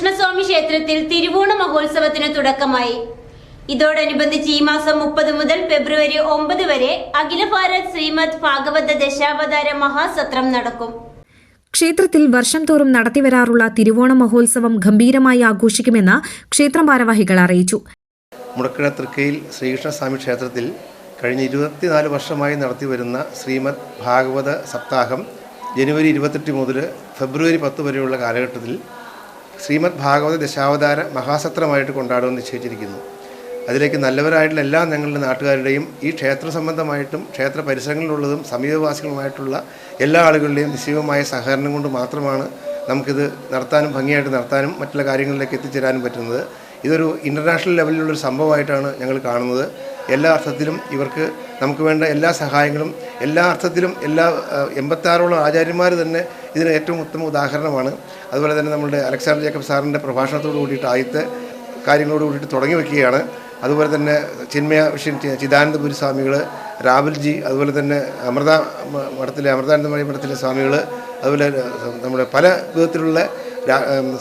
ശ്രീകൃഷ്ണസ്വാമി ക്ഷേത്രത്തിൽ തിരുവോണ മഹോത്സവത്തിന് തുടക്കമായി. ഇതോടനുബന്ധിച്ച് ഈ മാസം മുപ്പത് മുതൽ ഫെബ്രുവരി ഒമ്പത് വരെ അഖില ഭാരത് ശ്രീമദ് ഭാഗവത ദശാവതാര മഹാസത്രം നടക്കും. ക്ഷേത്രത്തിൽ വർഷം തോറും നടത്തിവരാറുള്ള തിരുവോണ മഹോത്സവം ഗംഭീരമായി ആഘോഷിക്കുമെന്ന് ക്ഷേത്രം ഭാരവാഹികൾ അറിയിച്ചു. മുടക്കിഴ തൃക്കയിൽ ശ്രീകൃഷ്ണസ്വാമി ക്ഷേത്രത്തിൽ കഴിഞ്ഞ ഇരുപത്തിനാല് വർഷമായി നടത്തിവരുന്ന ശ്രീമദ് ഭാഗവത സപ്താഹം ജനുവരി ഇരുപത്തെട്ട് മുതൽ ഫെബ്രുവരി പത്ത് വരെയുള്ള കാലഘട്ടത്തിൽ ശ്രീമദ് ഭാഗവത ദശാവതാര മഹാസത്രമായിട്ട് കൊണ്ടാടുമെന്ന് നിശ്ചയിച്ചിരിക്കുന്നു. അതിലേക്ക് നല്ലവരായിട്ടുള്ള എല്ലാ ഞങ്ങളുടെ നാട്ടുകാരുടെയും ഈ ക്ഷേത്ര സംബന്ധമായിട്ടും ക്ഷേത്ര പരിസരങ്ങളിലുള്ളതും സമീപവാസികളുമായിട്ടുള്ള എല്ലാ ആളുകളുടെയും നിശ്ചയമായ സഹകരണം കൊണ്ട് മാത്രമാണ് നമുക്കിത് നടത്താനും ഭംഗിയായിട്ട് നടത്താനും മറ്റുള്ള കാര്യങ്ങളിലേക്ക് എത്തിച്ചേരാനും പറ്റുന്നത്. ഇതൊരു ഇന്റർനാഷണൽ ലെവലിലുള്ളൊരു സംഭവമായിട്ടാണ് ഞങ്ങൾ കാണുന്നത്. എല്ലാ അർത്ഥത്തിലും ഇവർക്ക് നമുക്ക് വേണ്ട എല്ലാ സഹായങ്ങളും എല്ലാ അർത്ഥത്തിലും എല്ലാ എൺപത്താറോളം ആചാര്യന്മാർ തന്നെ ഇതിന് ഏറ്റവും ഉത്തമ ഉദാഹരണമാണ്. അതുപോലെ തന്നെ നമ്മുടെ അലക്സാണ്ടർ ജേക്കബ് സാറിന്റെ പ്രഭാഷണത്തോട് കൂടിയിട്ട് ആദ്യത്തെ കാര്യങ്ങളോട് കൂടിയിട്ട് തുടങ്ങി വയ്ക്കുകയാണ് അതുപോലെ തന്നെ ചിന്മയ വിഷയം ചിദാനന്ദപുരി സ്വാമികൾ രാഹുൽജി അതുപോലെ തന്നെ അമൃത മഠത്തിലെ അമൃതാനന്ദമണി മഠത്തിലെ സ്വാമികൾ അതുപോലെ നമ്മുടെ പല വിധത്തിലുള്ള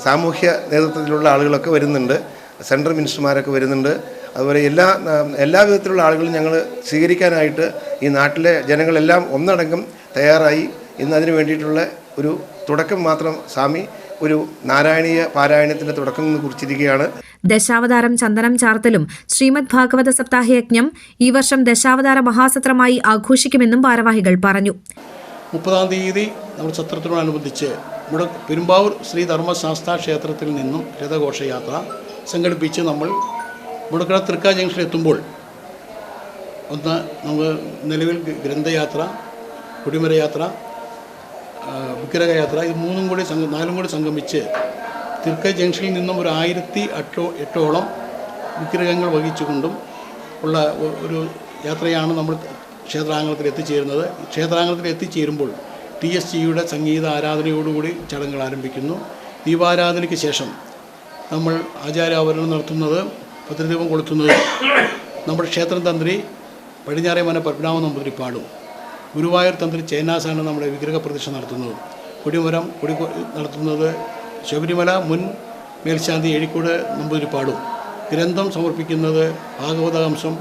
സാമൂഹ്യ നേതൃത്വത്തിലുള്ള ആളുകളൊക്കെ വരുന്നുണ്ട്. സെൻട്രൽ മിനിസ്റ്റർമാരൊക്കെ വരുന്നുണ്ട്. അതുപോലെ എല്ലാ എല്ലാ വിധത്തിലുള്ള ആളുകളും ഞങ്ങൾ സ്വീകരിക്കാനായിട്ട് ഈ നാട്ടിലെ ജനങ്ങളെല്ലാം ഒന്നടങ്കം തയ്യാറായി. ഇന്ന് അതിന് വേണ്ടിയിട്ടുള്ള ഒരു തുടക്കം മാത്രം സ്വാമി ഒരു നാരായണീയ പാരായണത്തിന്റെ തുടക്കം എന്ന് കുറിച്ചിരിക്കുകയാണ്. ദശാവതാരം ചന്ദനം ചാർത്തലും ശ്രീമദ് ഭാഗവത സപ്താഹയജ്ഞം ഈ വർഷം ദശാവതാര മഹാസത്രമായി ആഘോഷിക്കുമെന്നും ഭാരവാഹികൾ പറഞ്ഞു. മുപ്പതാം തീയതി നമ്മുടെ സത്രത്തിനോടനുബന്ധിച്ച് ഇവിടെ പെരുമ്പാവൂർ ശ്രീ ധർമ്മശാസ്ത്ര ക്ഷേത്രത്തിൽ നിന്നും രഥഘോഷയാത്ര സംഘടിപ്പിച്ച് നമ്മൾ മുടക്കട തൃക്ക ജംഗ്ഷനിൽ എത്തുമ്പോൾ ഒന്ന് നമുക്ക് നിലവിൽ ഗ്രന്ഥയാത്ര കുടിമര യാത്ര ബുക്കിരക വിഗ്രഹയാത്ര ഇത് മൂന്നും കൂടി നാലും കൂടി സംഗമിച്ച് തൃക്ക ജംഗ്ഷനിൽ നിന്നും ഒരു ആയിരത്തി എട്ടോ എട്ടോളം വിഗ്രഹങ്ങൾ വഹിച്ചുകൊണ്ടും ഉള്ള ഒരു യാത്രയാണ് നമ്മൾ ക്ഷേത്രാംഗണത്തിൽ എത്തിച്ചേരുന്നത്. ക്ഷേത്രാംഗണത്തിൽ എത്തിച്ചേരുമ്പോൾ ടി എസ് ജിയുടെ സംഗീത ആരാധനയോടുകൂടി ചടങ്ങുകൾ ആരംഭിക്കുന്നു. ദീപാരാധനയ്ക്ക് ശേഷം നമ്മൾ ആചാരാവരണം നടത്തുന്നത് ഭദ്രദീപം കൊളുത്തുന്നത് നമ്മുടെ ക്ഷേത്രം തന്ത്രി പടിഞ്ഞാറേ മന പത്മനാഭ നമ്പൂതിരി പാടും. ഗുരുവായൂർ തന്ത്രി ചേന്നാസാണ് നമ്മുടെ വിഗ്രഹ പ്രതിഷ്ഠ നടത്തുന്നത്. കൊടിമരം കൊടി നടത്തുന്നത് ശബരിമല മുൻ മേൽശാന്തി എഴിക്കോട് നമ്പൂതിരിപ്പാടും ഗ്രന്ഥം സമർപ്പിക്കുന്നത് ഭാഗവതാംശം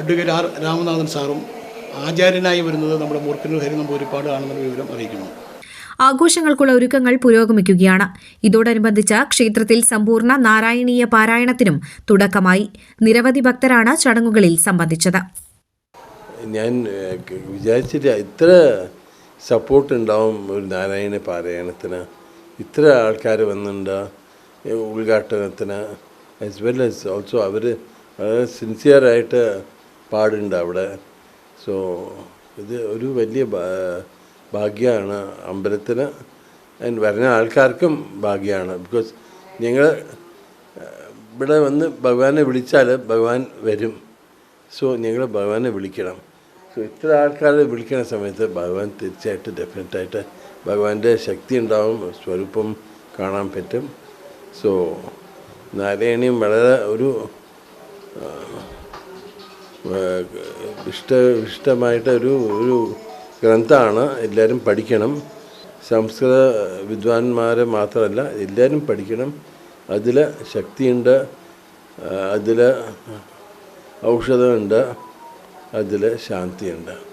അഡ്വക്കേറ്റ് ആർ രാമനാഥൻ സാറും. ആചാര്യനായി വരുന്നത് നമ്മുടെ മൂർക്കന്നൂർ ഹരി നമ്പൂതിരിപ്പാട് ആണെന്നുള്ള വിവരം അറിയിക്കുന്നു. ആഘോഷങ്ങൾക്കുള്ള ഒരുക്കങ്ങൾ പുരോഗമിക്കുകയാണ്. ഇതോടനുബന്ധിച്ച് ക്ഷേത്രത്തിൽ സമ്പൂർണ നാരായണീയ പാരായണത്തിനും തുടക്കമായി. നിരവധി ഭക്തരാണ് ചടങ്ങുകളിൽ സംബന്ധിച്ചത്. ഞാൻ വിചാരിച്ചില്ല ഇത്ര സപ്പോർട്ട് ഉണ്ടാവും ഒരു നാരായണ പാരായണത്തിന്. ഇത്ര ആൾക്കാർ വന്നിട്ടുണ്ട് ഉദ്ഘാടനത്തിന്. ആസ് വെൽ ആസ് ഓൾസോ അവർ വളരെ സിൻസിയറായിട്ട് പാടുണ്ട് അവിടെ. സോ ഇത് ഒരു വലിയ ഭാഗ്യമാണ് അമ്പലത്തിന്. അതിന് വരുന്ന ആൾക്കാർക്കും ഭാഗ്യമാണ് ബിക്കോസ് ഞങ്ങൾ ഇവിടെ വന്ന് ഭഗവാനെ വിളിച്ചാൽ ഭഗവാൻ വരും. സോ ഞങ്ങൾ ഭഗവാനെ വിളിക്കണം. സോ ഇത്ര ആൾക്കാരെ വിളിക്കുന്ന സമയത്ത് ഭഗവാൻ തീർച്ചയായിട്ടും ഡെഫിനറ്റായിട്ട് ഭഗവാന്റെ ശക്തി ഉണ്ടാവും സ്വരൂപം കാണാൻ പറ്റും. സോ നാരായണിയും വളരെ ഒരു ഇഷ്ട ഇഷ്ടമായിട്ട് ഒരു ഒരു ഗ്രന്ഥമാണ്. എല്ലാവരും പഠിക്കണം. സംസ്കൃത വിദ്വാൻമാരെ മാത്രമല്ല എല്ലാവരും പഠിക്കണം. അതിൽ ശക്തിയുണ്ട്. അതിൽ ഔഷധമുണ്ട്. അതിൽ ശാന്തിയുണ്ട്.